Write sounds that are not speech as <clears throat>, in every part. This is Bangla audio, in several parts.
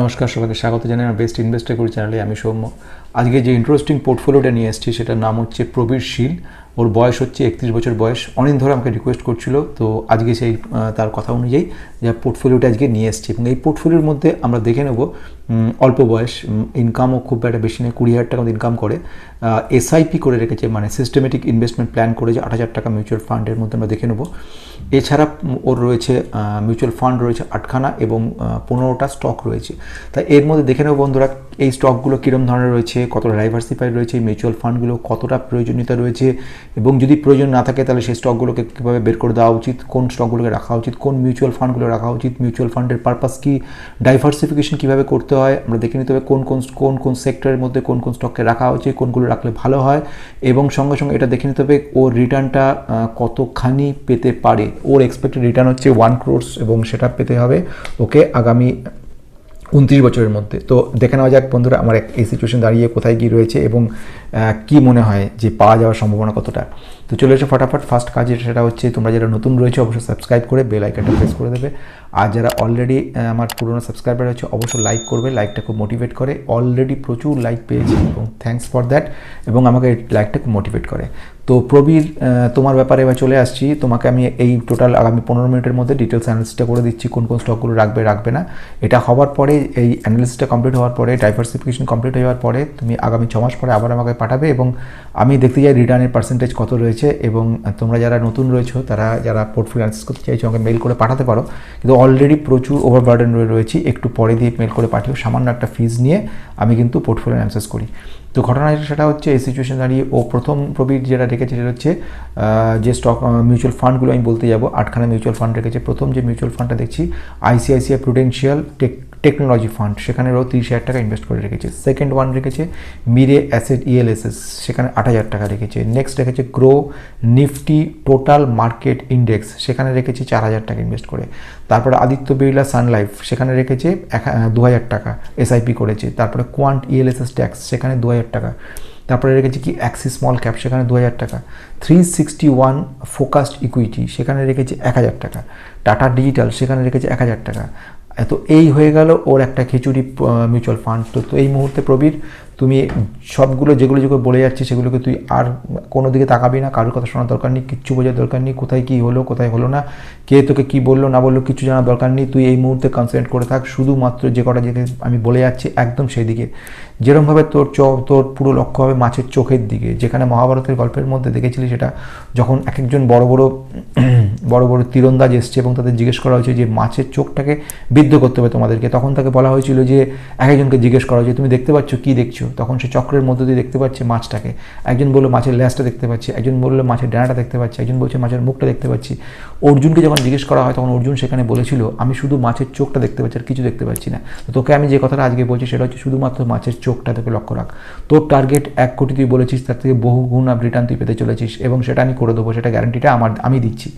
নমস্কার, সবাইকে স্বাগত জানাই আমার বেস্ট ইনভেস্টার করি চ্যানেলে আমি সৌম্য। আজকে যে ইন্টারেস্টিং পোর্টফোলিওটা নিয়ে এসেছি, সেটার নাম হচ্ছে প্রবীর শীল। ওর বয়স হচ্ছে একত্রিশ বছর বয়স। অনেক ধরে আমাকে রিকোয়েস্ট করছিল, তো আজকে সেই তার কথা অনুযায়ী যে পোর্টফোলিওটা আজকে নিয়ে এসেছি। এবং এই পোর্টফোলিওর মধ্যে আমরা দেখে নেব অল্প বয়স ইনকামও খুব একটা বেশি নেই, কুড়ি হাজার টাকা ইনকাম করে। এসআইপি করে রেখেছে মানে সিস্টেমেটিক ইনভেস্টমেন্ট প্ল্যান করে যে আট হাজার টাকা মিউচুয়াল ফান্ডের মধ্যে আমরা দেখে নেব। এছাড়া ওর রয়েছে মিউচুয়াল ফান্ড রয়েছে আটখানা এবং পনেরোটা স্টক রয়েছে। তাই এর মধ্যে দেখে নেব বন্ধুরা, এই স্টকগুলো কীরম ধরনের রয়েছে, কতটা ডাইভার্সিফাইড রয়েছে মিউচুয়াল ফান্ডগুলো কতটা প্রয়োজনীয়তা রয়েছে এবং যদি প্রয়োজন না থাকে তাহলে সেই স্টকগুলোকে কীভাবে বের করে দেওয়া উচিত, কোন স্টকগুলোকে রাখা উচিত, কোন মিউচুয়াল ফান্ডগুলো রাখা উচিত মিউচুয়াল ফান্ডের পারপাস কী ডাইভার্সিফিকেশন কীভাবে করতে হয়, আমরা দেখে নিতে হবে কোন কোন কোন কোন সেক্টরের মধ্যে কোন কোন স্টককে রাখা হচ্ছে কোনগুলো রাখলে ভালো হয় এবং সঙ্গে সঙ্গে এটা দেখে নিতে হবে ওর রিটার্নটা কতখানি পেতে পারে। ওর এক্সপেক্টেড রিটার্ন হচ্ছে ওয়ান ক্রোর্স এবং সেটা পেতে হবে, ওকে, আগামী উনত্রিশ বছরের মধ্যে। তো দেখে নেওয়া যাক বন্ধুরা আমার এই সিচুয়েশন দাঁড়িয়ে কোথায় কী রয়েছে এবং কি মনে হয় যে পাওয়া যাওয়ার সম্ভাবনা কতটা। তো চলে এসে ফটাফট। ফার্স্ট কাজ সেটা হচ্ছে তোমরা যারা নতুন রয়েছে, অবশ্যই সাবস্ক্রাইব করে বেল আইকনটা প্রেস করে দেবে। আর যারা অলরেডি আমার পুরনো সাবস্ক্রাইবার রয়েছে, অবশ্যই লাইক করবে লাইকটা খুব মোটিভেট করে। অলরেডি প্রচুর লাইক পেয়েছি, এবং থ্যাঙ্কস ফর দ্যাট এবং আমাকে লাইকটা খুব মোটিভেট করে। তো প্রবীর তোমার ব্যাপারে এবার চলে আসছি। তোমাকে আমি এই টোটাল আগামী পনেরো মিনিটের মধ্যে ডিটেলস অ্যানালিসিসটা করে দিচ্ছি, কোন কোন স্টকগুলো রাখবে রাখবে না। এটা হওয়ার পরে, এই অ্যানালিসিসটা কমপ্লিট হওয়ার পরে ডাইভার্সিফিকেশন কমপ্লিট হওয়ার পরে, তুমি আগামী ছ মাস পরে আবার আমাকে পাঠাবে, এবং আমি দেখতে চাই রিটার্নের পার্সেন্টেজ কত রয়েছে। এবং তোমরা যারা নতুন রয়েছো, তারা যারা পোর্টফোলিও অ্যানালিসিস করতে চাইছো, আমাকে মেল করে পাঠাতে পারো। কিন্তু অলরেডি প্রচুর ওভারবার্ডেন রয়েছি। একটু পরে দিয়ে মেল করে পাঠিও। সামান্য একটা ফিজ নিয়ে আমি কিন্তু পোর্টফোলিও অ্যানালিসিস করি। তো ঘটনা সেটা হচ্ছে এই সিচুয়েশন দাঁড়িয়ে ও প্রথম প্রবীর যেটা রেখেছে সেটা হচ্ছে যে স্টক মিউচুয়াল ফান্ডগুলো আমি বলতে যাব, আটখানা মিউচুয়াল ফান্ড রেখেছে। প্রথম যে মিউচুয়াল ফান্ডটা দেখছি ICICI Prudential tech technology fund সেখানে ও তিরিশ হাজার টাকা ইনভেস্ট করে রেখেছে। সেকেন্ড ওয়ান রেখেছে মিরে অ্যাসেট ইএলএসএস সেখানে আট হাজার টাকা রেখেছে। নেক্সট রেখেছে Groww Nifty total market index সেখানে রেখেছে চার হাজার টাকা ইনভেস্ট করে। তারপরে আদিত্য বিড়লা সানলাইফ সেখানে রেখেছে এক দু হাজার টাকা এসআইপি করেছে। তারপরে কোয়ান্ট ইএলএসএস ট্যাক্স সেখানে দু হাজার টাকা। তারপরে রেখেছে কি অ্যাক্সিস স্মল ক্যাপ সেখানে দু হাজার টাকা। Three sixty one focused equity সেখানে রেখেছে এক হাজার টাকা। টাটা ডিজিটাল সেখানে রেখেছে এক হাজার টাকা। তো এই হয়ে গেল ওর একটা খিচুড়ি মিউচুয়াল ফান্ড তো তো এই মুহূর্তে প্রবীর তুমি সবগুলো যেগুলো যেগুলো বলে যাচ্ছে সেগুলোকে তুই আর কোনো দিকে তাকাবি না, কারোর কথা শোনার দরকার নেই, কিচ্ছু বোঝার দরকার নেই, কোথায় কী হলো, কোথায় হলো না, কে তোকে কী বলল, না বলল, কিছু জানার দরকার নেই, তুই এই মুহূর্তে কনসেন্ট্রেট করে থাক, শুধুমাত্র যে কটা যেতে আমি বলে যাচ্ছি একদম সেই দিকে যেরকমভাবে তোর চ, তোর পুরো লক্ষ্য হবে মাছের চোখের দিকে। যেখানে মহাভারতের গল্পের মধ্যে দেখেছিলি সেটা, যখন এক একজন বড় বড় <clears throat> বড় বড় তীরন্দাজ এসছে এবং তাদের জিজ্ঞেস করা হয়েছে যে মাছের চোখটাকে বিদ্ধ করতে হবে তোমাদেরকে, তখন তাকে বলা হয়েছিল যে এক একজনকে জিজ্ঞেস করা হয়েছে, তুমি দেখতে পাচ্ছ, কী দেখছ? তখন সে চক্রের মধ্যে দিয়ে দেখতে পাচ্ছে মাছটাকে। একজন বলল, মাছের ল্যাসটা দেখতে পাচ্ছি। একজন বলল, মাছের ডানাটা দেখতে পাচ্ছি। একজন বলছে, মাছের মুখটা দেখতে পাচ্ছি। অর্জুনকে যখন জিজ্ঞেস করা হয়, তখন অর্জুন সেখানে বলেছিল, আমি শুধু মাছের চোখটা দেখতে পাচ্ছি আর কিছু দেখতে পাচ্ছি না। তো তোকে আমি যে কথাটা আজকে বলছি, সেটা হচ্ছে শুধুমাত্র মাছের চোখটা তোকে লক্ষ্য রাখ। তোর টার্গেট এক কোটি তুই বলেছিস, তার থেকে বহু গুণ রিটার্ন তুই পেতে চলেছিস এবং সেটা আমি করে দেবো, সেটা গ্যারান্টিটা আমার, আমি দিচ্ছি।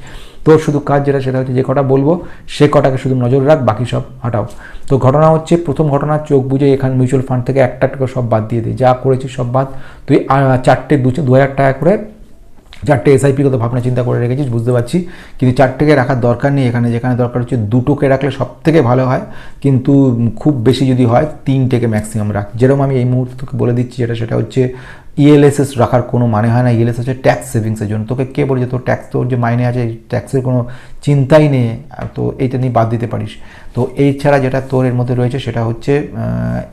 তোর শুধু কাজ যেটা, সেটা হচ্ছে যে কটা বলব, সে কটাকে শুধু নজর রাখ, বাকি সব হটাও। তো ঘটনা হচ্ছে, প্রথম ঘটনা চোখ বুঝে এখানে মিউচুয়াল ফান্ড থেকে একটা টাকা সব বাদ দিয়ে দে, যা করেছিস সব বাদ। তুই চারটে দু দু হাজার টাকা করে চারটে এসআইপি কত ভাবনা চিন্তা করে রেখেছিস, বুঝতে পারছি। কিন্তু চারটেকে রাখার দরকার নেই, এখানে যেখানে দরকার হচ্ছে দুটোকে রাখলে সব থেকে ভালো হয়। কিন্তু খুব বেশি যদি হয়, তিনটেকে ম্যাক্সিমাম রাখ। যেরকম আমি এই মুহূর্তে তোকে বলে দিচ্ছি, যেটা, সেটা হচ্ছে ইএলএসএস রাখার কোনো মানে হয় না ইএলএস হচ্ছে ট্যাক্স সেভিংসের জন্য। তোকে কে বলেছে? তোর ট্যাক্স তোর যে মাইনে আছে ট্যাক্সের কোনো চিন্তাই নেই। তো এইটা নিয়ে বাদ দিতে পারিস। তো এই ছাড়া যেটা তোর এর মধ্যে রয়েছে, সেটা হচ্ছে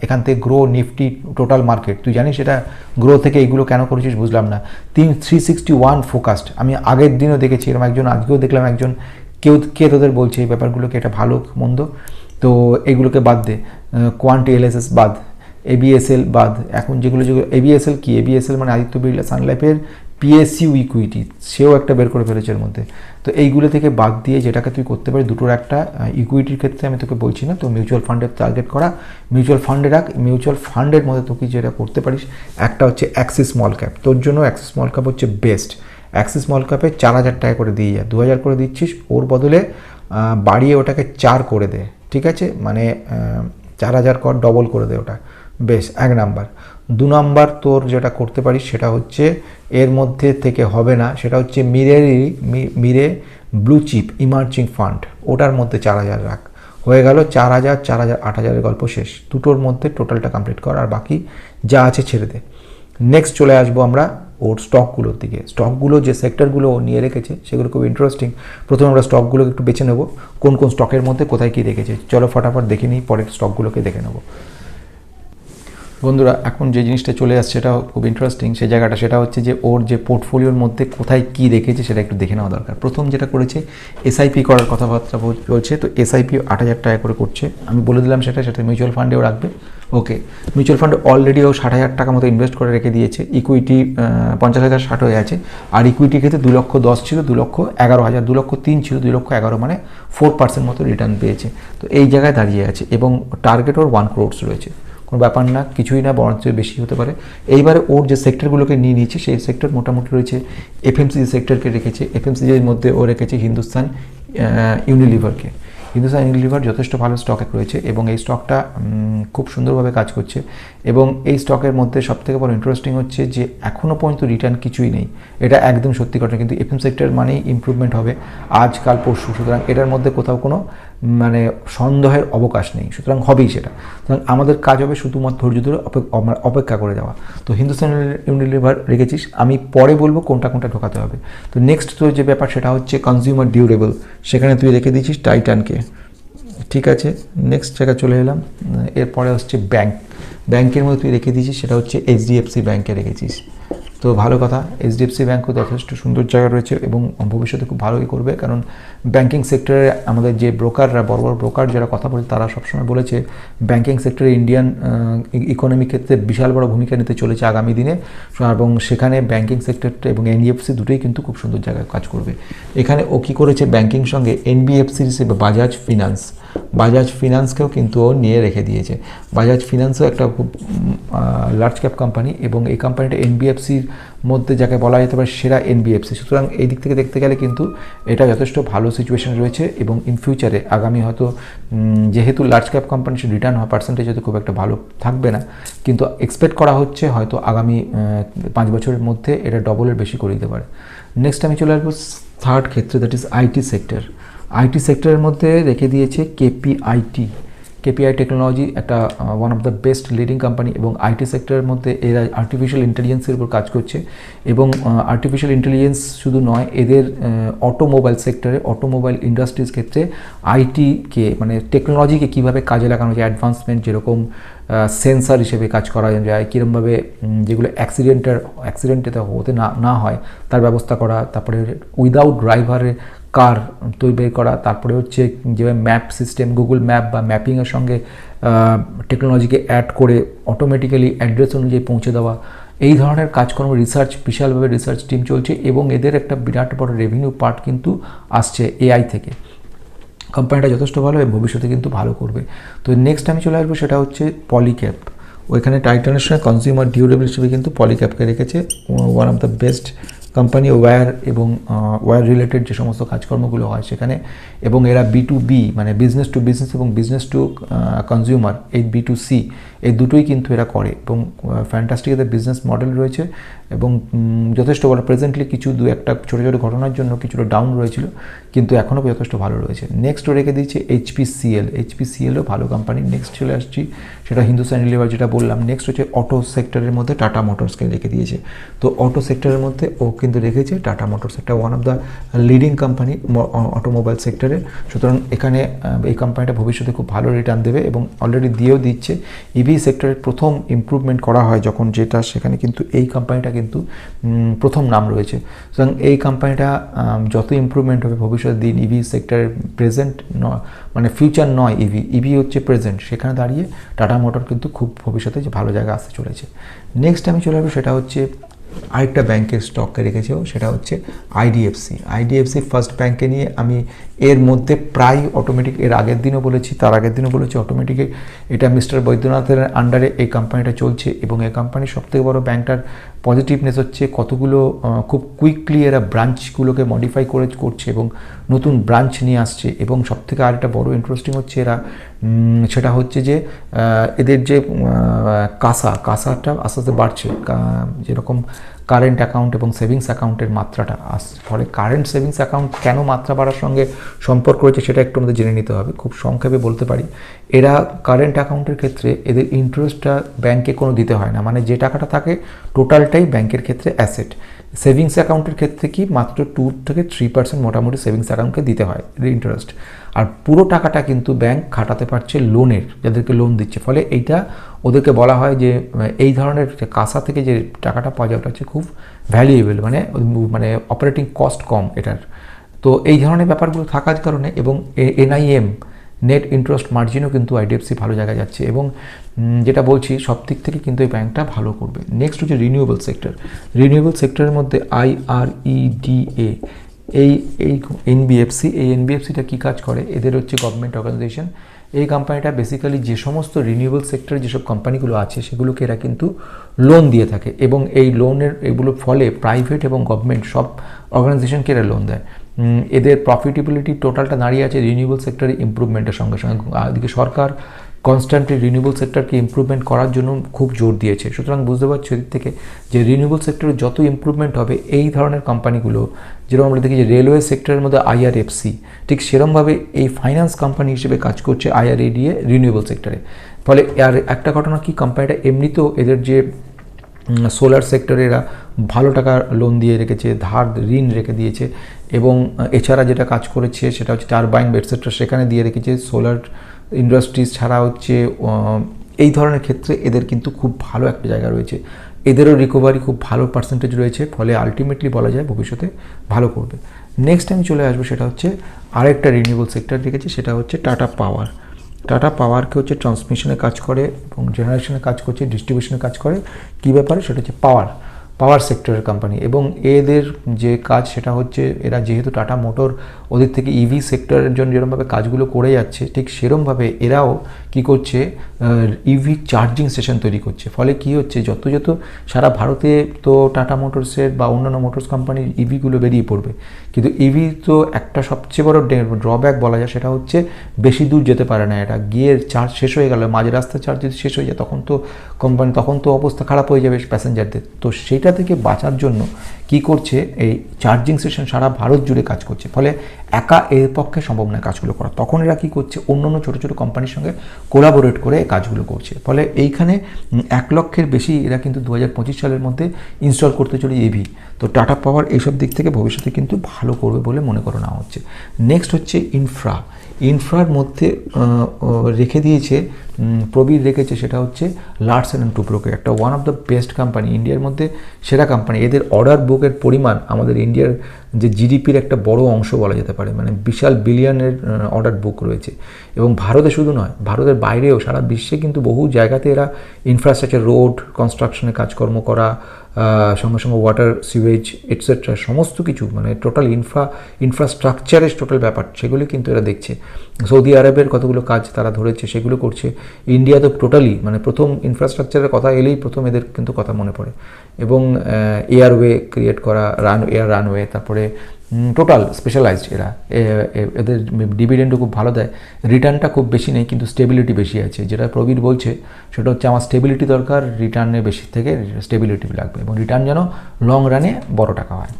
এখান থেকে গ্রো নিফটি টোটাল মার্কেট তুই জানিস সেটা গ্রো থেকে এইগুলো কেন করেছিস? বুঝলাম না। তিন থ্রি সিক্সটি ওয়ান ফোকাসড আমি আগের দিনও দেখেছি এরকম একজন, আজকেও দেখলাম একজন, কেউ, কে তোদের বলছে এই ব্যাপারগুলোকে? এটা ভালো, মন্দ। তো এগুলোকে বাদ দে। কোয়ান্টি এলএসএস বাদ। এবিএসএল বাদ। এখন যেগুলো যেগুলো এবিএসএল কি? এবিএসএল মানে আদিত্য বিড়লা সানলাইফের পিএসইউ ইকুইটি সেও একটা বের করে ফেলেছে এর মধ্যে। তো এইগুলো থেকে বাদ দিয়ে যেটাকে তুই করতে পারিস, দুটোর একটা ইকুইটির ক্ষেত্রে আমি তোকে বলছি না, তো মিউচুয়াল ফান্ডের টার্গেট করা। মিউচুয়াল ফান্ডে রাখ মিউচুয়াল ফান্ডের মধ্যে তুই যেটা করতে পারিস, একটা হচ্ছে অ্যাক্সিস স্মল ক্যাপ তোর জন্য অ্যাক্সিস স্মল ক্যাপ হচ্ছে বেস্ট অ্যাক্সিস স্মল ক্যাপে চার হাজার টাকা করে দিয়ে যা, দু হাজার করে দিচ্ছিস, ওর বদলে বাড়িয়ে ওটাকে চার করে দে, ঠিক আছে? মানে চার হাজার কর ডবল করে দে ওটা। বেশ, এক নাম্বার। দু নাম্বার তোর যেটা করতে পারিস সেটা হচ্ছে এর মধ্যে থেকে হবে না, সেটা হচ্ছে মিরেরই Mirae blue chip emerging fund ওটার মধ্যে চার হাজার রাখ। হয়ে গেল চার হাজার চার হাজার, আট হাজারের গল্প শেষ। দুটোর মধ্যে টোটালটা কমপ্লিট কর আর বাকি যা আছে ছেড়ে দে। নেক্সট চলে আসব আমরা ওর স্টকগুলোর দিকে। স্টকগুলো যে সেক্টরগুলো ও নিয়ে রেখেছে, সেগুলো খুব ইন্টারেস্টিং প্রথমে আমরা স্টকগুলোকে একটু বেছে নেব, কোন কোন স্টকের মধ্যে কোথায় কী রেখেছে। চলো ফটাফট দেখে নিই, পরের স্টকগুলোকে দেখে নেব। বন্ধুরা, এখন যে জিনিসটা চলে আসছে সেটা খুব ইন্টারেস্টিং সেই জায়গাটা সেটা হচ্ছে যে ওর যে পোর্টফোলিওর মধ্যে কোথায় কী রেখেছে সেটা একটু দেখে নেওয়া দরকার। প্রথম যেটা করেছে এসআইপি করার কথাবার্তা বলছে, তো এসআইপি আট হাজার টাকা করে করছে। আমি বলে দিলাম সেটা সেটা মিউচুয়াল ফান্ডেও রাখবে। ওকে মিউচুয়াল ফান্ডে অলরেডি ও ষাট হাজার টাকা মতো ইনভেস্ট করে রেখে দিয়েছে। ইকুইটি পঞ্চাশ হাজার ষাট হয়ে আছে আর ইকুইটি ক্ষেত্রে দু লক্ষ দশ ছিল, দু লক্ষ এগারো হাজার, দু লক্ষ তিন ছিল, দু লক্ষ এগারো মানে ফোর পার্সেন্ট মতো রিটার্ন পেয়েছে। তো এই জায়গায় দাঁড়িয়ে আছে এবং টার্গেট ওর ওয়ান ক্রোডস রয়েছে। কোনো ব্যাপার না, কিছুই না, বরঞ্চ বেশি হতে পারে। এইবারে ওর যে সেক্টরগুলোকে নিয়ে নিয়েছে, সেই সেক্টর মোটামুটি রয়েছে এফএমসিজি সেক্টরকে রেখেছে এফএমসিজির মধ্যে ও রেখেছে হিন্দুস্তান ইউনিলিভারকে হিন্দুস্তান ইউনিলিভার যথেষ্ট ভালো স্টকে রয়েছে এবং এই স্টকটা খুব সুন্দরভাবে কাজ করছে। এবং এই স্টকের মধ্যে সবথেকে বড় ইন্টারেস্টিং হচ্ছে যে এখনও পর্যন্ত রিটার্ন কিছুই নেই। এটা একদম সত্যি কথা, কিন্তু এফএম সেক্টর মানেই ইম্প্রুভমেন্ট হবে। আজকাল পরশু, সুতরাং এটার মধ্যে কোথাও কোনো মানে সন্দেহের অবকাশ নেই, সুতরাং হবেই সেটা। সুতরাং আমাদের কাজ হবে শুধুমাত্র ধৈর্য ধরে অপেক্ষা করে যাওয়া। তো হিন্দুস্তান ইউনিলিভার রেখেছিস, আমি পরে বলব কোনটা কোনটা ঢোকাতে হবে। তো নেক্সট তোর যে ব্যাপার সেটা হচ্ছে কনজিউমার ডিউরেবল সেখানে তুই রেখে দিয়েছিস টাইটানকে ঠিক আছে নেক্সট জায়গায় চলে এলাম। এরপরে হচ্ছে ব্যাংক ব্যাংকের মধ্যে তুই রেখে দিয়েছিস, সেটা হচ্ছে এইচডিএফসি ব্যাংকে রেখেছিস। তো ভালো কথা এইচডিএফসি ব্যাঙ্কও যথেষ্ট সুন্দর জায়গা রয়েছে এবং ভবিষ্যতে খুব ভালোই করবে, কারণ ব্যাঙ্কিং সেক্টরে আমাদের যে ব্রোকাররা বড় বড় ব্রোকার যারা কথা বলে, তারা সবসময় বলেছে ব্যাঙ্কিং সেক্টরে ইন্ডিয়ান ইকোনমি ক্ষেত্রে বিশাল বড় ভূমিকা নিতে চলেছে আগামী দিনে। এবং সেখানে ব্যাঙ্কিং সেক্টরটা এবং এনডিএফসি দুটোই কিন্তু খুব সুন্দর জায়গায় কাজ করবে। এখানে ও কী করেছে ব্যাঙ্কিং সঙ্গে এনবিএফসি হিসেবে বাজাজ ফিনান্স বাজাজ ফিনান্সকেও কিন্তু ও নিয়ে রেখে দিয়েছে। বাজাজ ফিনান্সও একটা খুব লার্জ ক্যাপ কোম্পানি এবং এই কোম্পানিটা এনবিএফসির মধ্যে যাকে বলা যেতে পারে সেরা এনবিএফসি সুতরাং এই দিক থেকে দেখতে গেলে কিন্তু এটা যথেষ্ট ভালো সিচুয়েশন রয়েছে এবং ইন ফিউচারে আগামী হয়তো যেহেতু লার্জ ক্যাপ কোম্পানি রিটার্ন হওয়ার পার্সেন্টেজ হয়তো খুব একটা ভালো থাকবে না, কিন্তু এক্সপেক্ট করা হচ্ছে হয়তো আগামী পাঁচ বছরের মধ্যে এটা ডবলের বেশি করে দিতে পারে। নেক্সট আমি চলে আসব থার্ড ক্ষেত্রে that is IT sector IT সেক্টরের মধ্যে রেখে দিয়েছে কেপিআইটি। কেপিআই টেকনোলজি একটা one of the best leading company এবং আইটি সেক্টরের মধ্যে এরা আর্টিফিশিয়াল ইন্টেলিজেন্সের উপর কাজ করছে এবং আর্টিফিশিয়াল ইন্টেলিজেন্স শুধু নয়, এদের অটোমোবাইল সেক্টরে অটোমোবাইল ইন্ডাস্ট্রিজ ক্ষেত্রে আইটিকে মানে টেকনোলজিকে কীভাবে কাজে লাগানো যায় অ্যাডভান্সমেন্ট যেরকম সেন্সার হিসেবে কাজ করা যায় কীরকমভাবে যেগুলো অ্যাক্সিডেন্টের অ্যাক্সিডেন্টে হতে না না হয়, তার ব্যবস্থা করা, তারপরে উইদাউট ড্রাইভারের কার তৈরি করা, তারপরে হচ্ছে যেভাবে ম্যাপ সিস্টেম গুগল ম্যাপ বা ম্যাপিংয়ের সঙ্গে টেকনোলজিকে অ্যাড করে অটোমেটিক্যালি অ্যাড্রেস অনুযায়ী পৌঁছে দেওয়া। এই ধরনের কাজকর্ম রিসার্চ বিশালভাবে রিসার্চ টিম চলছে এবং এদের একটা বিরাট বড় রেভিনিউ পার্ট কিন্তু আসছে এআই থেকে। কোম্পানিটা যথেষ্ট ভালো এবং ভবিষ্যতে কিন্তু ভালো করবে। তো নেক্সট আমি চলে আসব সেটা হচ্ছে পলিক্যাপ ওইখানে টাইটানের সঙ্গে কনজিউমার ডিউরেবল হিসেবে কিন্তু পলিক্যাপকে রেখেছে one of the best company wire এবং ওয়্যার রিলেটেড যে সমস্ত কাজকর্মগুলো হয় সেখানে এবং এরা বি টু বি মানে বিজনেস টু বিজনেস এবং বিজনেস টু কনজিউমার এই বি টু সি এই দুটোই কিন্তু এরা করে এবং ফ্যান্টাস্টিক এদের বিজনেস মডেল রয়েছে এবং যথেষ্ট ভালো প্রেজেন্টলি কিছু দু একটা ছোটো ছোটো ঘটনার জন্য কিছুটা ডাউন রয়েছিল কিন্তু এখনও যথেষ্ট ভালো রয়েছে। নেক্সট রেখে দিয়েছে এইচপিসিএল এইচপিসিএলও ভালো কোম্পানি নেক্সট চলে আসছি। সেটা হিন্দুস্তান ইউনিলিভার যেটা বললাম নেক্সট হচ্ছে অটো সেক্টরের মধ্যে টাটা মোটরসকে রেখে দিয়েছে। তো অটো সেক্টরের মধ্যে ও কিন্তু রেখেছে টাটা মোটরস একটা one of the leading company automobile সেক্টরে সুতরাং এখানে এই কোম্পানিটা ভবিষ্যতে খুব ভালো রিটার্ন দেবে এবং অলরেডি দিয়েও দিচ্ছে। ইভি সেক্টরের প্রথম ইম্প্রুভমেন্ট করা হয় যখন যেটা, সেখানে কিন্তু এই কোম্পানিটা কিন্তু প্রথম নাম রয়েছে। সুতরাং এই কোম্পানিটা যত ইম্প্রুভমেন্ট হবে ভবিষ্যৎ দিন ইভি সেক্টরের প্রেজেন্ট মানে ফিউচার নয় ইভি ইভি হচ্ছে প্রেজেন্ট সেখানে দাঁড়িয়ে টাটা মোটর কিন্তু খুব ভবিষ্যতে যে ভালো জায়গা আসতে চলেছে। নেক্সট আমি চলে আসব, সেটা হচ্ছে আরেকটা ব্যাংকের স্টককে রেখেছেও সেটা হচ্ছে আইডিএফসি আইডিএফসি ফার্স্ট ব্যাংকে নিয়ে আমি এর মধ্যে প্রায় অটোমেটিক এর আগের দিনও বলেছি, তার আগের দিনও বলেছি অটোমেটিকে এটা মিস্টার বৈদ্যনাথের আন্ডারে এই কোম্পানিটা চলছে এবং এই কোম্পানির সবথেকে বড় ব্যাংকটার পজিটিভনেস হচ্ছে, কতগুলো খুব কুইকলি এরা ব্রাঞ্চগুলোকে মডিফাই করে করছে এবং নতুন ব্রাঞ্চ নিয়ে আসছে। এবং সবথেকে আরেকটা বড়ো ইন্টারেস্টিং হচ্ছে এরা সেটা হচ্ছে যে এদের যে কাঁসা কাসা, কাসাটা আস্তে আস্তে বাড়ছে। যেরকম কারেন্ট অ্যাকাউন্ট এবং সেভিংস অ্যাকাউন্টের মাত্রাটা আসছে ফলে কারেন্ট সেভিংস অ্যাকাউন্ট কেন মাত্রা বাড়ার সঙ্গে সম্পর্ক রয়েছে সেটা একটু আমাদের জেনে নিতে হবে। খুব সংক্ষেপে বলতে পারি, এরা কারেন্ট অ্যাকাউন্টের ক্ষেত্রে এদের ইন্টারেস্টটা ব্যাংকে কোনো দিতে হয় না। মানে যে টাকাটা থাকে টোটালটাই ব্যাংকের ক্ষেত্রে অ্যাসেট সেভিংস অ্যাকাউন্টের ক্ষেত্রে কি মাত্র টু থেকে থ্রি পার্সেন্ট মোটামুটি সেভিংস অ্যাকাউন্টকে দিতে হয় ইন্টারেস্ট আর পুরো টাকাটা কিন্তু ব্যাংক খাটাতে পারছে লোনের যাদেরকে লোন দিচ্ছে। ফলে এইটা ওদেরকে বলা হয় যে, এই ধরনের কাসা থেকে যে টাকাটা পাওয়া যায়, ওটা হচ্ছে খুব ভ্যালুয়েবল মানে মানে অপারেটিং কস্ট কম এটার। তো এই ধরনের ব্যাপারগুলো থাকার কারণে এবং এনআইএম নেট ইন্টারেস্ট মার্জিনও কিন্তু আইডিএফসি ভালো জায়গায় যাচ্ছে এবং যেটা বলছি সব দিক থেকে কিন্তু এই ব্যাংকটা ভালো করবে। নেক্সট হচ্ছে রিনিউয়েবল সেক্টর রিনিউয়েবল সেক্টরের মধ্যে আইআরইডিএ এই এই এনবিএফসি এই এনবিএফসিটা কী কাজ করে? এদের হচ্ছে গভর্নমেন্ট অর্গানাইজেশন এই কোম্পানিটা বেসিক্যালি যে সমস্ত রিনিউয়েবল সেক্টরে যেসব কোম্পানিগুলো আছে, সেগুলোকে এরা কিন্তু লোন দিয়ে থাকে এবং এই লোনের এগুলোর ফলে প্রাইভেট এবং গভর্নমেন্ট সব অর্গানাইজেশনকে এরা লোন দেয়। এদের প্রফিটেবিলিটি টোটালটা দাঁড়িয়ে আছে রিনিউয়েবল সেক্টরে ইম্প্রুভমেন্টের সঙ্গে সঙ্গে। এদিকে সরকার কনস্ট্যান্টলি রিনিউয়েবল সেক্টরকে ইম্প্রুভমেন্ট করার জন্য খুব জোর দিয়েছে। সুতরাং বুঝতে পারছি এদিক থেকে যে রিনিউয়েবল সেক্টরে যত ইম্প্রুভমেন্ট হবে, এই ধরনের কোম্পানিগুলো যেরকম আমরা দেখি যে রেলওয়ে সেক্টরের মধ্যে আইআরএফসি ঠিক সেরমভাবে এই ফাইন্যান্স কোম্পানি হিসেবে কাজ করছে আইআরএডিএ রিনিউয়েবল সেক্টরে ফলে আর একটা ঘটনা কি কোম্পানিটা এমনিতেও এদের যে সোলার সেক্টরে এরা ভালো টাকা লোন দিয়ে রেখেছে, ধার, ঋণ রেখে দিয়েছে এবং এছাড়া যেটা কাজ করেছে সেটা হচ্ছে টারবাইন এটসেট্রা সেখানে দিয়ে রেখেছে। সোলার ইন্ডাস্ট্রিজ ছাড়া হচ্ছে এই ধরনের ক্ষেত্রে এদের কিন্তু খুব ভালো একটা জায়গা রয়েছে। এদেরও রিকভারি খুব ভালো পার্সেন্টেজ রয়েছে, ফলে আলটিমেটলি বলা যায় ভবিষ্যতে ভালো করবে। নেক্সট আমি চলে আসব, সেটা হচ্ছে আরেকটা রিনিউয়েবল সেক্টর রেখেছে সেটা হচ্ছে টাটা পাওয়ার টাটা পাওয়ারকে হচ্ছে ট্রান্সমিশনে কাজ করে এবং জেনারেশনে কাজ করছে ডিস্ট্রিবিউশনে কাজ করে। কী ব্যাপারে? সেটা হচ্ছে পাওয়ার পাওয়ার সেক্টরের কোম্পানি এবং এদের যে কাজ সেটা হচ্ছে এরা যেহেতু টাটা মোটর ওদের থেকে ইভি সেক্টরের জন্য যেরকমভাবে কাজগুলো করে যাচ্ছে, ঠিক সেরমভাবে এরাও কি করছে ইভি চার্জিং স্টেশন তৈরি করছে। ফলে কি হচ্ছে, যত যত সারা ভারতে তো টাটা মোটরসের বা অন্যান্য মোটরস কোম্পানির ইভিগুলো বেরিয়ে পড়বে। কিন্তু ইভি তো একটা সবচেয়ে বড় ড্রব্যাক বলা যায়, সেটা হচ্ছে বেশি দূর যেতে পারে না এটা। গিয়ে চার্জ শেষ হয়ে গেল, মাঝে রাস্তার চার্জ যদি শেষ হয়ে যায়, তখন তো কোম্পানি তখন তো অবস্থা খারাপ হয়ে যাবে প্যাসেঞ্জারদের তো সেইটা থেকে বাঁচার জন্য কি করছে, এই চার্জিং স্টেশন সারা ভারত জুড়ে কাজ করছে। ফলে একা এর পক্ষে সম্ভব নয় কাজগুলো করা। তখন এরা কি করছে অন্য অন্য ছোটো ছোটো কোম্পানির সঙ্গে কোলাবোরেট করে কাজগুলো করছে। ফলে এইখানে এক লক্ষের বেশি এরা কিন্তু দু হাজার পঁচিশ সালের মধ্যে ইনস্টল করতে চলে ইভি তো টাটা পাওয়ার এইসব দিক থেকে ভবিষ্যতে কিন্তু ভালো করবে বলে মনে করা হচ্ছে। নেক্সট হচ্ছে ইনফ্রা ইনফ্রার মধ্যে রেখে দিয়েছে প্রবীর রেখেছে সেটা হচ্ছে লার্সেন অ্যান্ড টুব্রোকে একটা one of the best company ইন্ডিয়ার মধ্যে সেরা কোম্পানি এদের অর্ডার বুকের পরিমাণ আমাদের ইন্ডিয়ার যে জিডিপির একটা বড় অংশ বলা যেতে পারে মানে বিশাল বিলিয়নের অর্ডার বুক রয়েছে। এবং ভারতে শুধু নয়, ভারতের বাইরেও সারা বিশ্বে কিন্তু বহু জায়গাতে এরা ইনফ্রাস্ট্রাকচার রোড কনস্ট্রাকশনের কাজকর্ম করা সঙ্গে সঙ্গে ওয়াটার সিউয়েজ এটসেট্রা সমস্ত কিছু মানে টোটাল ইনফ্রা ইনফ্রাস্ট্রাকচারের টোটাল ব্যাপার, সেগুলি কিন্তু এরা দেখছে। সৌদি আরবের কতগুলো কাজ তারা ধরেছে, সেগুলো করছে। ইন্ডিয়া তো টোটালি মানে প্রথম ইনফ্রাস্ট্রাকচারের কথা এলেই প্রথম এদের কিন্তু কথা মনে পড়ে। এবং এয়ারওয়ে ক্রিয়েট করা রান এয়ার রানওয়ে তারপরে টোটাল স্পেশালাইজড এরা। এদের ডিভিডেন্ডও খুব ভালো দেয়। রিটার্নটা খুব বেশি নেই, কিন্তু স্টেবিলিটি বেশি আছে। যেটা প্রবীর বলছে, সেটা হচ্ছে আমার স্টেবিলিটি দরকার রিটার্নে বেশি থেকে স্টেবিলিটি লাগবে। এবং রিটার্ন যেন লং রানে বড় টাকা হয়।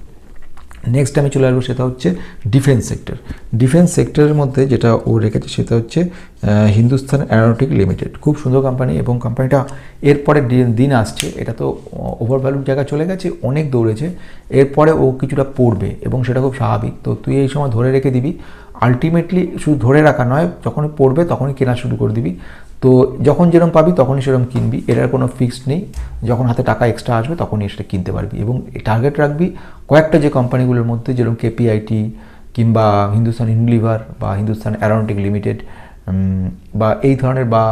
নেক্সট আমি চলে আসব সেটা হচ্ছে ডিফেন্স সেক্টর ডিফেন্স সেক্টরের মধ্যে যেটা ও রেখেছে সেটা হচ্ছে আহ, হিন্দুস্তান অ্যারোনটিক লিমিটেড খুব সুন্দর কোম্পানি এবং কোম্পানিটা এরপরে দিন আসছে। এটা তো ওভারভ্যালুর জায়গা চলে গেছে অনেক দৌড়েছে। এরপরে ও কিছুটা পড়বে এবং সেটা খুব স্বাভাবিক। তো তুই এই সময় ধরে রেখে দিবি। আলটিমেটলি শুধু ধরে রাখা নয় যখনই পড়বে তখনই কেনা শুরু করে দিবি। তো যখন যেরকম পাবি তখনই সেরকম কিনবি। এটার কোনো ফিক্সড নেই। যখন হাতে টাকা এক্সট্রা আসবে তখনই সেটা কিনতে পারবি। এবং টার্গেট রাখবি কয়েকটা যে কোম্পানিগুলোর মধ্যে যেরকম কেপিআইটি কিংবা হিন্দুস্তান ইউনিলিভার বা হিন্দুস্তান অ্যারোনটিক লিমিটেড বা এই ধরনের বা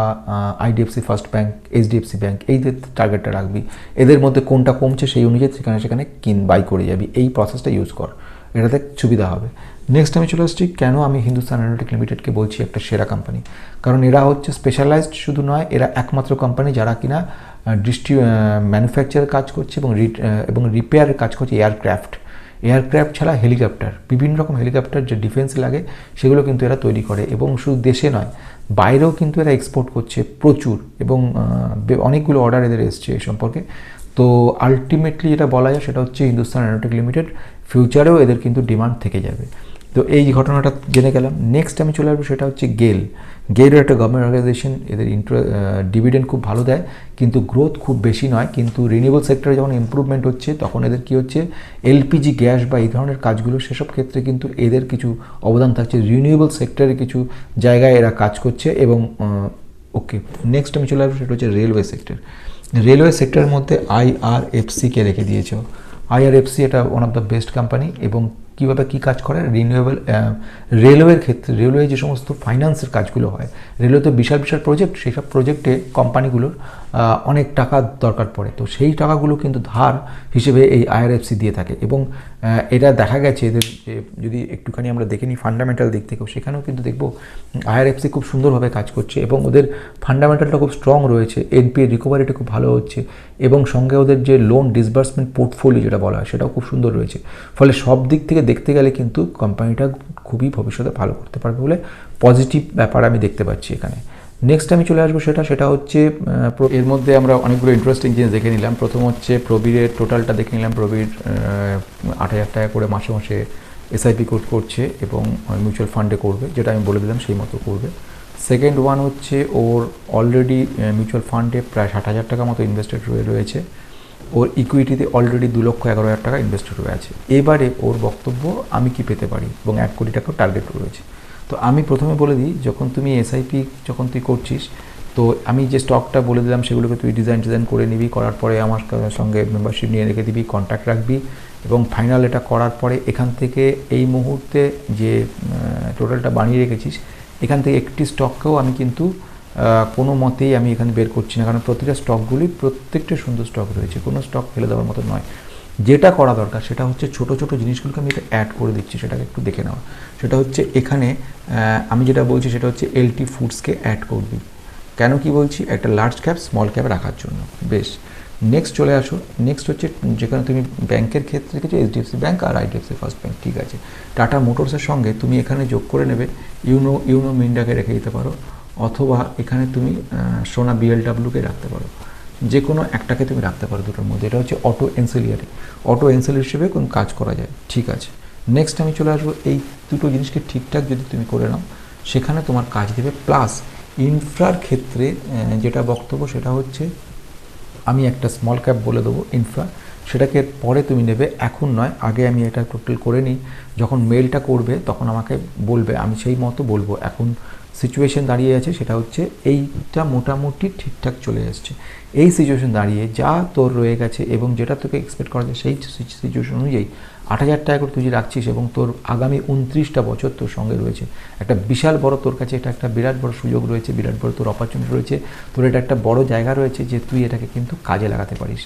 IDFC first bank HDFC bank এই টার্গেটটা রাখবি। এদের মধ্যে কোনটা কমছে সেই অনুযায়ী সেখানে সেখানে কিন বাই করে যাবি। এই প্রসেসটা ইউজ কর। এটাতে সুবিধা হবে। নেক্সট আমি চলে আসছি, কেন আমি হিন্দুস্তান অ্যারোনটিক লিমিটেডকে বলছি একটা সেরা কোম্পানি কারণ এরা হচ্ছে স্পেশালাইজড শুধু নয়, এরা একমাত্র কোম্পানি যারা কিনা ডিস্ট্রি ম্যানুফ্যাকচারের কাজ করছে এবং এবং রিপেয়ারের কাজ করছে এয়ারক্রাফট এয়ারক্রাফট ছাড়া হেলিকপ্টার বিভিন্ন রকম হেলিকপ্টার যে ডিফেন্স লাগে, সেগুলো কিন্তু এরা তৈরি করে এবং শুধু দেশে নয়, বাইরেও কিন্তু এরা এক্সপোর্ট করছে প্রচুর এবং অনেকগুলো অর্ডার এদের এসছে এই সম্পর্কে। তো আলটিমেটলি যেটা বলা যায় সেটা হচ্ছে হিন্দুস্তান অ্যারোটেক লিমিটেড ফিউচারেও এদের কিন্তু ডিমান্ড থেকে যাবে। তো এই ঘটনাটা জেনে গেলাম। নেক্সট আমি চলে আসব, সেটা হচ্ছে গেল গেলের একটা গভর্নমেন্ট অর্গানাইজেশন এদের ইন্টার ডিভিডেন্ড খুব ভালো দেয়, কিন্তু গ্রোথ খুব বেশি নয়, কিন্তু রিনিউয়েবল সেক্টরে যখন ইম্প্রুভমেন্ট হচ্ছে, তখন এদের কী হচ্ছে? এলপিজি গ্যাস বা এই ধরনের কাজগুলো, সেসব ক্ষেত্রে কিন্তু এদের কিছু অবদান থাকছে। রিনিউয়েবল সেক্টরে কিছু জায়গায় এরা কাজ করছে এবং ওকে নেক্সট আমি চলে আসব, সেটা হচ্ছে রেলওয়ে সেক্টর রেলওয়ে সেক্টরের মধ্যে আইআরএফসিকে রেখে দিয়েছে। আইআরএফসি এটা one of the best company এবং কীভাবে কী কাজ করে? রিনিউয়েবল রেলওয়ের ক্ষেত্রে রেলওয়ে যে সমস্ত ফাইন্যান্সের কাজগুলো হয় রেলওয়েতে বিশাল বিশাল প্রজেক্ট সেই সব প্রজেক্টে কোম্পানিগুলোর অনেক টাকা দরকার পড়ে। তো সেই টাকাগুলো কিন্তু ধার হিসেবে এই আইআরএফসি দিয়ে থাকে এবং এটা দেখা গেছে এদের যে, যদি একটুখানি আমরা দেখে নিই ফান্ডামেন্টাল দিক থেকেও, সেখানেও কিন্তু দেখব আইআরএফসি খুব সুন্দরভাবে কাজ করছে এবং ওদের ফান্ডামেন্টালটা খুব স্ট্রং রয়েছে এনপিএ রিকভারিটা খুব ভালো হচ্ছে এবং সঙ্গে ওদের যে লোন ডিসবার্সমেন্ট পোর্টফোলিও যেটা বলা হয়, সেটাও খুব সুন্দর রয়েছে। ফলে সব দিক থেকে দেখতে গেলে কিন্তু কোম্পানিটা খুবই ভবিষ্যতে ভালো করতে পারবে বলে পজিটিভ ব্যাপার আমি দেখতে পাচ্ছি এখানে। নেক্সট আমি চলে আসব সেটা সেটা হচ্ছে এর মধ্যে আমরা অনেকগুলো ইন্টারেস্টিং জিনিস দেখে নিলাম। প্রথম হচ্ছে প্রবীরের টোটালটা দেখে নিলাম। প্রবীর আট হাজার টাকা করে মাসে মাসে এসআইপি কোড করছে এবং মিউচুয়াল ফান্ডে করবে, যেটা আমি বলে দিলাম সেই মতো করবে। সেকেন্ড ওয়ান হচ্ছে ওর অলরেডি মিউচুয়াল ফান্ডে প্রায় ষাট হাজার টাকা মতো ইনভেস্টেড রয়ে, রয়েছে। ওর ইকুইটিতে অলরেডি দু লক্ষ এগারো হাজার টাকা ইনভেস্টেড হয়ে আছে। এবারে ওর বক্তব্য আমি কি পেতে পারি এবং এক কোটি টাকাও টার্গেট রয়েছে। তো আমি প্রথমে বলে দিই, যখন তুমি এসআইপি যখন তুই করছিস, তো আমি যে স্টকটা বলে দিলাম সেগুলোকে তুই ডিজাইন ডিজাইন করে নিবি, করার পরে আমার সঙ্গে মেম্বারশিপ নিয়ে রেখে দিবি কন্ট্যাক্ট রাখবি এবং ফাইনাল এটা করার পরে এখান থেকে এই মুহূর্তে যে টোটালটা বানিয়ে রেখেছিস, এখান থেকে একটি স্টককেও আমি কিন্তু কোনো মতেই আমি এখানে বের করছি না, কারণ প্রতিটা স্টকগুলি প্রত্যেকটা সুন্দর স্টক রয়েছে, কোনো স্টক ফেলে দেওয়ার মতো নয়। যেটা করা দরকার সেটা হচ্ছে ছোট ছোট জিনিসগুলোকে আমি এটা অ্যাড করে দিচ্ছি, সেটাকে একটু দেখে নেওয়া। সেটা হচ্ছে এখানে আমি যেটা বলছি সেটা হচ্ছে এলটি ফুডসকে অ্যাড করবি। কেন কি বলছি? একটা লার্জ ক্যাপ স্মল ক্যাপ রাখার জন্য। বেশ। নেক্সট চলে আসো। নেক্সট হচ্ছে যেখানে তুমি ব্যাংকের ক্ষেত্রে কিছু এইচডিএফসি ব্যাঙ্ক আর আইডিএফসি ফার্স্ট ব্যাঙ্ক ঠিক আছে। টাটা মোটরসের সঙ্গে তুমি এখানে যোগ করে নেবে। ইউনো ইউনো মিন্ডাকে রেখে দিতে পারো। অথবা এখানে তুমি সোনা বিএলডাব্লিউকে রাখতে পারো। যে কোনো একটাকে তুমি রাখতে পারো দুটোর মধ্যে। এটা হচ্ছে অটো এনসেলিয়ারি অটো এনসেল হিসেবে কোনো কাজ করা যায়। ঠিক আছে। নেক্সট আমি চলে আসব। এই দুটো জিনিসকে ঠিকঠাক যদি তুমি করে নাও, সেখানে তোমার কাজ দেবে। প্লাস ইনফ্রার ক্ষেত্রে যেটা বক্তব্য, সেটা হচ্ছে, আমি একটা স্মল ক্যাপ বলে দেবো ইনফ্রা সেটাকে পরে তুমি নেবে। এখন নয়, আগে আমি এটা টোটাল করে নিই। যখন মেলটা করবে, তখন আমাকে বলবে। আমি সেই মতো বলব। এখন সিচুয়েশন দাঁড়িয়ে আছে, সেটা হচ্ছে এইটা মোটামুটি ঠিকঠাক চলে এসছে। এই সিচুয়েশন দাঁড়িয়ে যা তোর রয়ে গেছে এবং যেটা তোকে এক্সপেক্ট করা যায়, সেই সিচুয়েশন অনুযায়ী আট হাজার টাকা করে তুই রাখছিস এবং তোর আগামী উনত্রিশটা বছর তোর সঙ্গে রয়েছে। একটা বিশাল বড় তোর কাছে এটা একটা বিরাট বড় সুযোগ রয়েছে, বিরাট বড় তোর অপরচুনিটি রয়েছে, তোর এটা একটা বড় জায়গা রয়েছে যে তুই এটাকে কিন্তু কাজে লাগাতে পারিস।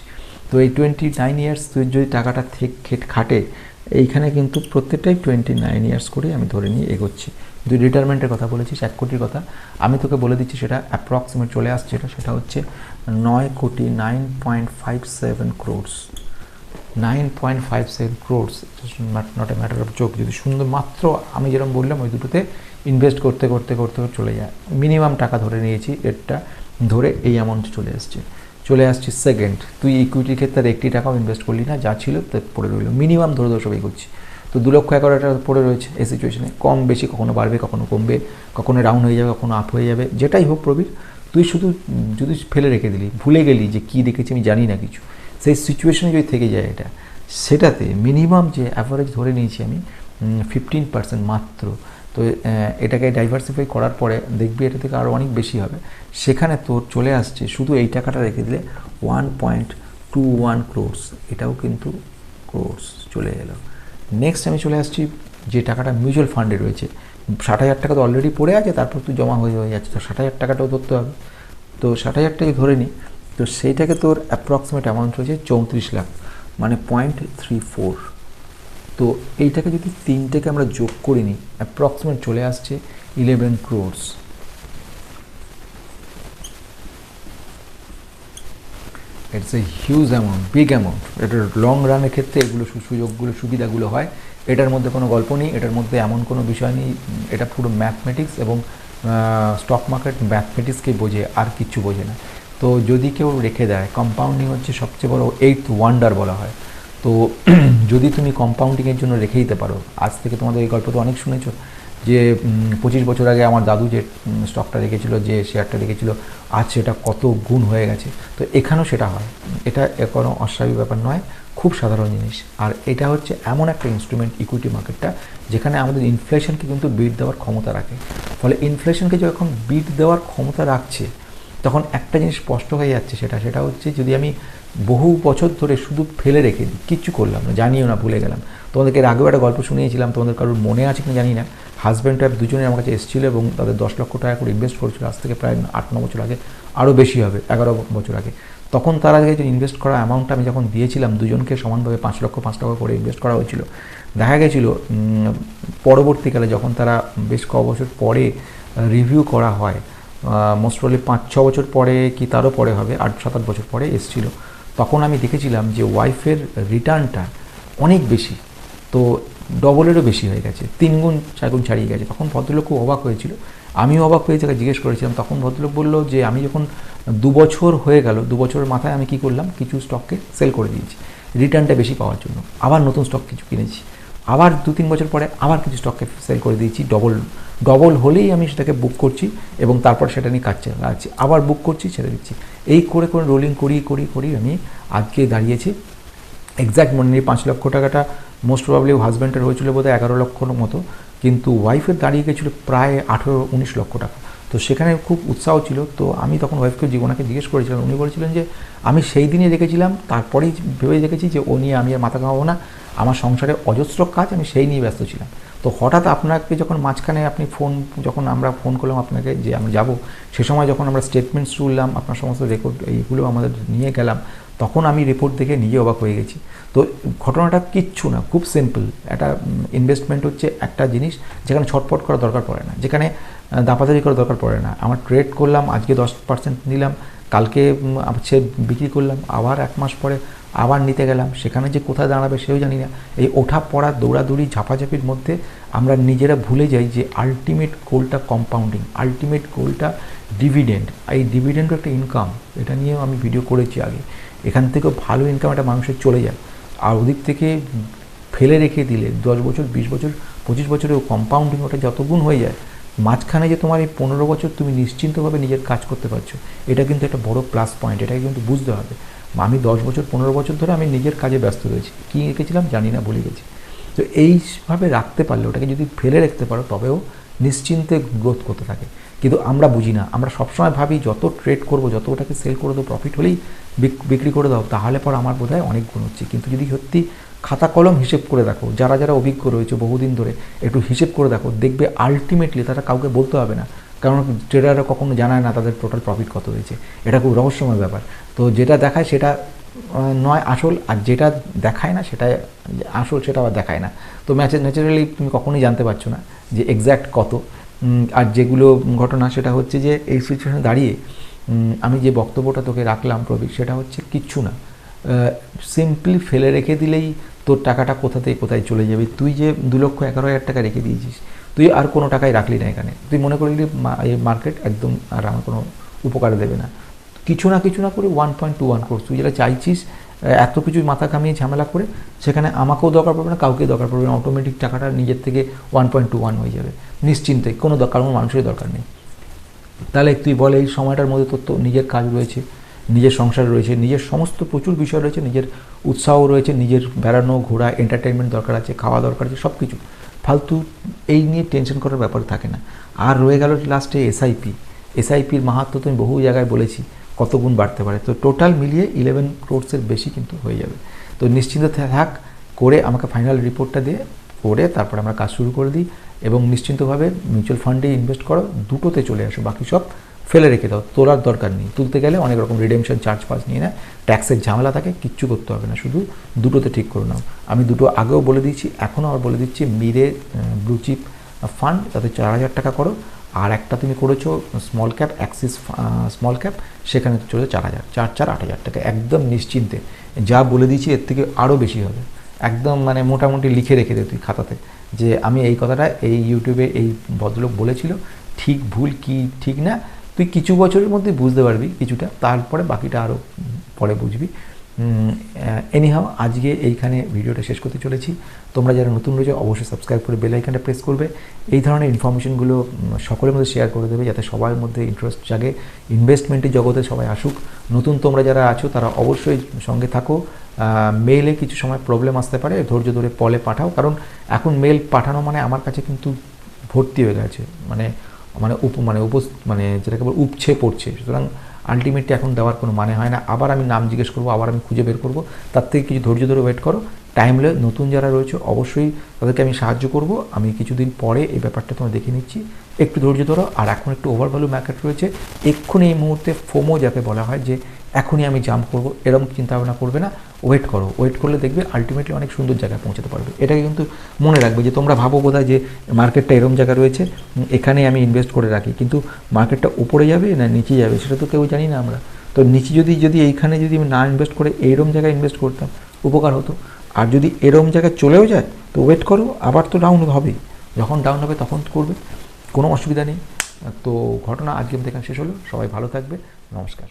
তো এই টোয়েন্টি নাইন ইয়ার্স তুই যদি টাকাটা থেক খেট- খাটে, এইখানে কিন্তু প্রত্যেকটাই টোয়েন্টি নাইন ইয়ার্স করে আমি ধরে নিয়ে এগোচ্ছি। তুই রিটায়ারমেন্টের কথা বলেছিস, এক কোটির কথা। আমি তোকে বলে দিচ্ছি সেটা অ্যাপ্রক্সিমেট চলে আসছে এটা সেটা হচ্ছে নয় কোটি nine point five seven crores nine point five seven crores not a matter of joke যদি সুন্দর মাত্র আমি যেরকম বললাম, ওই দুটোতে ইনভেস্ট করতে করতে করতে চলে যায়। মিনিমাম টাকা ধরে নিয়েছি রেটটা ধরে এই অ্যামাউন্ট চলে আসছে। চলে আসছি সেকেন্ড তুই ইকুইটির ক্ষেত্রে একটি টাকাও ইনভেস্ট করলি না, যা ছিল তা পড়ে রইল। মিনিমাম ধরে ধরে সবাই করছি তো দু লক্ষ এগারো টাকা পড়ে রয়েছে এই সিচুয়েশনে কম বেশি কখনো বাড়বে, কখনো কমবে, কখনো ডাউন হয়ে যাবে, কখনো আপ হয়ে যাবে। যেটাই হোক প্রবীর, তুই শুধু যদি ফেলে রেখে দিলি, ভুলে গেলি যে কী দেখেছি আমি জানি না কিছু, সেই সিচুয়েশনে যদি থেকে যায় এটা, সেটাতে মিনিমাম যে অ্যাভারেজ ধরে নিয়েছি আমি ফিফটিন পার্সেন্ট মাত্র। তো এটাকে ডাইভার্সিফাই করার পরে দেখবি এটা থেকে আরও অনেক বেশি হবে। সেখানে তোর চলে আসছে শুধু এই টাকাটা রেখে দিলে one point two one crores এটাও কিন্তু ক্রোর্স চলে এলো। নেক্সট আমি চলে আসছি, যে টাকাটা মিউচুয়াল ফান্ডে রয়েছে। ষাট হাজার টাকা তো অলরেডি পড়ে আছে, তারপর তুই জমা হয়ে হয়ে যাচ্ছে। তো ষাট হাজার টাকাটাও ধরতে হবে। তো ষাট হাজার টাকা ধরে নিই তো সেইটাকে তোর অ্যাপ্রক্সিমেট অ্যামাউন্ট রয়েছে চৌত্রিশ লাখ মানে পয়েন্ট থ্রি ফোর তো এইটাকে যদি তিনটেকে আমরা যোগ করে নিই অ্যাপ্রক্সিমেট চলে আসছে eleven crores it's a huge amount big amount এটার লং রানের ক্ষেত্রে এগুলো সুযোগগুলো, সুবিধাগুলো হয়। এটার মধ্যে কোনো গল্প নেই, এটার মধ্যে এমন কোনো বিষয় নেই, এটা পুরো ম্যাথমেটিক্স এবং স্টক মার্কেট ম্যাথমেটিক্সকে বোঝে, আর কিচ্ছু বোঝে না। তো যদি কেউ রেখে দেয় কম্পাউন্ডিং হচ্ছে সবচেয়ে বড় এইথ ওয়ান্ডার বলা হয়। তো <clears throat> যদি তুমি কম্পাউন্ডিংয়ের জন্য রেখে দিতে পারো, আজ থেকে তোমাদের এই গল্প তো অনেক শুনেছো। যে পঁচিশ বছর আগে আমার দাদু যে স্টকটা রেখেছিল, যে শেয়ারটা রেখেছিল, আজ সেটা কত গুণ হয়ে গেছে। তো এখানেও সেটা হয়। এটা কোনো অস্বাভাবিক ব্যাপার নয়, খুব সাধারণ জিনিস। আর এটা হচ্ছে এমন একটা ইনস্ট্রুমেন্ট ইকুইটি মার্কেটটা যেখানে আমাদের ইনফ্লেশনকে কিন্তু বিট দেওয়ার ক্ষমতা রাখে। ফলে ইনফ্লেশনকে যখন বিট দেওয়ার ক্ষমতা রাখছে, তখন একটা জিনিস স্পষ্ট হয়ে যাচ্ছে সেটা সেটা হচ্ছে যদি আমি বহু বছর ধরে শুধু ফেলে রেখে দিই, কিচ্ছু করলাম না, জানিও না, ভুলে গেলাম। তোমাদেরকে এর আগেও একটা গল্প শুনিয়েছিলাম, তোমাদের কারোর মনে আছে কিনা জানি না। হাজব্যান্ড ওয়াইফ দুজনে আমার কাছে এসেছিল এবং তাদের দশ লক্ষ টাকা করে ইনভেস্ট করেছিল। আজ থেকে প্রায় আট, ন বছর আগে, আরও বেশি হবে, এগারো বছর আগে। তখন তারা যে ইনভেস্ট করা অ্যামাউন্টটা আমি যখন দিয়েছিলাম, দুজনকে সমানভাবে পাঁচ লক্ষ, পাঁচ টাকা করে ইনভেস্ট করা হয়েছিল। দেখা গেছিল পরবর্তীকালে যখন তারা বেশ ক বছর পরে রিভিউ করা হয় মোস্ট প্রবলি পাঁচ, ছ বছর পরে কি তারও পরে হবে, আট, সাত, আট বছর পরে এসেছিল। তখন আমি দেখেছিলাম যে ওয়াইফের রিটার্নটা অনেক বেশি। তো ডবলেরও বেশি হয়ে গেছে তিন গুণ চার গুণ ছাড়িয়ে গেছে। তখন ভদ্রলোক খুব অবাক হয়েছিল। আমিও অবাক হয়ে যাকে জিজ্ঞেস করেছিলাম, তখন ভদ্রলোক বলল যে, আমি যখন দু বছর হয়ে গেল, দু বছরের মাথায় আমি কি করলাম? কিছু স্টককে সেল করে দিয়েছি, রিটার্নটা বেশি পাওয়ার জন্য। আবার নতুন স্টক কিছু কিনেছি। আবার দু তিন বছর পরে আবার কিছু স্টককে সেল করে দিয়েছি, ডবল ডবল হলেই আমি সেটাকে বুক করছি এবং তারপর সেটা নিয়ে কাজ চালাচ্ছি। আবার বুক করছি ছেড়ে দিচ্ছি। এই করে করে রোলিং করি করি করি আমি আজকে দাঁড়িয়েছি এক্স্যাক্ট মনে নেই, পাঁচ লক্ষ টাকাটা মোস্ট প্রবাবলি হাজব্যান্ডের হয়েছিল বোধহয় এগারো লক্ষর মতো, কিন্তু ওয়াইফের দাঁড়িয়ে গেছিল প্রায় আঠেরো, উনিশ লক্ষ টাকা। তো সেখানে খুব উৎসাহ ছিল, তো আমি তখন ওয়াইফকে জীবনাকে জিজ্ঞেস করেছিলাম, উনি বলেছিলেন যে, আমি সেই দিনই রেখেছিলাম তারপরেই ভেবে দেখেছি যে ও নিয়ে আমি আর মাথা ঘামাবো না, আমার সংসারে অজস্র কাজ, আমি সেই নিয়ে ব্যস্ত ছিলাম। তো হঠাৎ আপনাকে যখন মাঝখানে আপনি ফোন যখন আমরা ফোন করলাম আপনাকে যে আমি যাব, সে সময় যখন আমরা স্টেটমেন্টস তুললাম, আপনার সমস্ত রেকর্ড এইগুলো আমাদের নিয়ে গেলাম তখন আমি রিপোর্ট দেখে নিজে অবাক হয়ে গেছি। তো ঘটনাটা কিচ্ছু না খুব সিম্পল একটা ইনভেস্টমেন্ট হচ্ছে একটা জিনিস যেখানে ছটপট করা দরকার পড়ে না। যেখানে আহ, দাপাদারি করা দরকার পড়ে না। আমার ট্রেড করলাম আজকে দশ পার্সেন্ট নিলাম কালকে হচ্ছে বিক্রি করলাম আবার এক মাস পরে আবার নিতে গেলাম। সেখানে যে কোথায় দাঁড়াবে সেও জানি না। এই ওঠা পড়া দৌড়াদৌড়ি ঝাপাঝাপির মধ্যে আমরা নিজেরা ভুলে যাই যে আলটিমেট গোলটা কম্পাউন্ডিং আলটিমেট গোলটা ডিভিডেন্ড এই ডিভিডেন্ডও একটা ইনকাম এটা নিয়েও আমি ভিডিও করেছি আগে। এখান থেকেও ভালো ইনকাম একটা মানুষের চলে যায়। আর ওদিক থেকে ফেলে রেখে দিলে দশ বছর, বিশ বছর, পঁচিশ বছরেও কম্পাউন্ডিং ওটা যত গুণ হয়ে যায়, মাঝখানে যে তোমার এই পনেরো বছর তুমি নিশ্চিন্তভাবে নিজের কাজ করতে পারছ, এটা কিন্তু একটা বড় প্লাস পয়েন্ট এটাকে কিন্তু বুঝতে হবে। আমি দশ বছর, পনেরো বছর ধরে আমি নিজের কাজে ব্যস্ত রয়েছি। কী রেখেছিলাম জানি না, ভুলে গেছি। তো এইভাবে রাখতে পারলে, ওটাকে যদি ফেলে রাখতে পারো, তবেও নিশ্চিন্তে গ্রোথ করতে থাকে। কিন্তু আমরা বুঝি না। আমরা সবসময় ভাবি, যত ট্রেড করব, যত ওটাকে সেল করে দেবো প্রফিট হলেই বিক- বিক্রি করে দাও তাহলে পর আমার বোধহয় অনেক গুণ হচ্ছে। কিন্তু যদি সত্যি খাতা কলম হিসেব করে দেখো, যারা যারা অভিজ্ঞ রয়েছে বহুদিন ধরে, একটু হিসেব করে দেখো, দেখবে আলটিমেটলি তারা কাউকে বলতে হবে না। কারণ ট্রেডাররা কখনো জানায় না তাদের টোটাল প্রফিট কত হয়েছে। এটা খুব রহস্যময় ব্যাপার। তো যেটা দেখায় সেটা নয় আসল, আর যেটা দেখায় না সেটা আসল, সেটা আবার দেখায় না। তো ম্যাচে ন্যাচারালি তুমি কখনোই জানতে পারছ না যে এক্স্যাক্ট কত। আর যেগুলো ঘটনা, সেটা হচ্ছে যে এই সিচুয়েশনে দাঁড়িয়ে আমি যে বক্তব্যটা তোকে রাখলাম প্রবীর, সেটা হচ্ছে কিচ্ছু না। সিম্পলি ফেলে রেখে দিলেই তোর টাকাটা কোথা থেকে কোথায় চলে যাবে? তুই যে দু লক্ষ এগারো হাজার টাকা রেখে দিয়েছিস, তুই আর কোনো টাকাই রাখলি না এখানে। তুই মনে করলি মার্কেট একদম আর আমার কোনো উপকার দেবে না। কিছু না কিছু না করে one point two one crores তুই যেটা চাইছিস এত কিছু মাথা কামিয়ে ঝামেলা করে সেখানে আমাকেও দরকার পড়বে না কাউকে দরকার পড়বে না। অটোমেটিক টাকাটা নিজের থেকে ওয়ান পয়েন্ট টু ওয়ান হয়ে যাবে। নিশ্চিন্তে, কোনো দরকার কোনো মানুষেরই দরকার নেই। তাহলে তুই বল, এই সময়টার মধ্যে তোর তো নিজের কাজ রয়েছে, নিজের সংসার রয়েছে, নিজের সমস্ত প্রচুর বিষয় রয়েছে, নিজের উৎসাহ রয়েছে, নিজের বেড়ানো, ঘোরা এন্টারটেনমেন্ট দরকার আছে, খাওয়া দরকার আছে সব কিছু ফালতু এই নিয়ে টেনশন করার ব্যাপার থাকে না। আর রয়ে গেল লাস্টে এসআইপি এসআইপির মাহাত্ম তো আমি বহু জায়গায় বলেছি। কত গুণ বাড়তে পারে? তো টোটাল মিলিয়ে ইলেভেন ক্রোডসের বেশি কিন্তু হয়ে যাবে। তো নিশ্চিন্ত থাক, করে আমাকে ফাইনাল রিপোর্টটা দিয়ে করে তারপরে আমরা কাজ শুরু করে দিই এবং নিশ্চিন্তভাবে মিউচুয়াল ফান্ডে ইনভেস্ট করো, দুটোতে চলে আসো, বাকি সব ফেলে রেখে দাও তোলার দরকার নেই। তুলতে গেলে অনেক রকম রিডেমশন চার্জ ফার্জ নিয়ে না ট্যাক্সের ঝামেলা থাকে, কিচ্ছু করতে হবে না, শুধু দুটোতে ঠিক করে নাও। আমি দুটো আগেও বলে দিচ্ছি এখনও আবার বলে দিচ্ছি, মিরে ব্লু চিপ ফান্ড তাতে চার হাজার টাকা করো আর একটা তুমি করেছ small cap Axis small cap সেখানে চলে চার হাজার, চার চার, আট হাজার টাকা। একদম নিশ্চিন্তে। যা বলে দিয়েছি এর থেকে আরও বেশি হবে। একদম মানে মোটামুটি লিখে রেখে দে তুই খাতাতে যে আমি এই কথাটা এই ইউটিউবে এই ভদ্রলোক বলেছিল, ঠিক ভুল কি ঠিক না? তুই কিছু বছরের মধ্যে বুঝতে পারবি কিছুটা, তারপরে বাকিটা আরও পরে বুঝবি। এনিহাও আজকে এইখানে ভিডিওটা শেষ করতে চলেছি। তোমরা যারা নতুন রয়েছে, অবশ্যই সাবস্ক্রাইব করে বেল আইকনটা প্রেস করবে। এই ধরনের ইনফরমেশনগুলো সকলের মধ্যে শেয়ার করে দেবে, যাতে সবার মধ্যে ইন্টারেস্ট জাগে ইনভেস্টমেন্টের জগতে সবাই আসুক। নতুন তোমরা যারা আছো, তারা অবশ্যই সঙ্গে থাকো। মেলে কিছু সময় প্রবলেম আসতে পারে, ধৈর্য ধরে পলে পাঠাও। কারণ এখন মেল পাঠানো মানে আমার কাছে কিন্তু ভর্তি হয়ে গেছে। মানে মানে উপ মানে উপ মানে যেটাকে বলে উপছে পড়ছে। সুতরাং আলটিমেটলি এখন দেওয়ার কোনো মানে হয় না। আবার আমি নাম জিজ্ঞেস করব, আবার আমি খুঁজে বের করব। তার থেকে কিছু ধৈর্য ধরে ওয়েট করো। টাইমলে নতুন যারা রয়েছে, অবশ্যই তাদেরকে আমি সাহায্য করব। আমি কিছুদিন পরে এই ব্যাপারটা তোমার দেখে নিচ্ছি। একটু ধৈর্য ধরো, আর এখন একটু ওভার ভ্যালু মার্কেট রয়েছে। এক্ষুনি এই মুহূর্তে ফোমো যাকে বলা হয় যে, এখনই আমি জাম্প করব, এরকম চিন্তা ভাবনা করবে না। ওয়েট করো ওয়েট করলে দেখবে আলটিমেটলি অনেক সুন্দর জায়গায় পৌঁছাতে পারবে। এটাকে কিন্তু মনে রাখবে যে, তোমরা ভাবো বোধহয় যে মার্কেটটা এরম জায়গায় রয়েছে এখানে আমি ইনভেস্ট করে রাখি। কিন্তু মার্কেটটা উপরে যাবে না নিচে যাবে, সেটা তো কেউ জানি না আমরা। তো নিচে যদি যদি এইখানে যদি আমি না ইনভেস্ট করে এইরম জায়গায় ইনভেস্ট করতাম, উপকার হতো। আর যদি এরম জায়গায় চলেও যায়, তো ওয়েট করো, আবার তো ডাউন হবেই যখন ডাউন হবে, তখন করবে। কোনো অসুবিধা নেই। তো ঘটনা আজকে এখানে শেষ হলো। সবাই ভালো থাকবে। নমস্কার।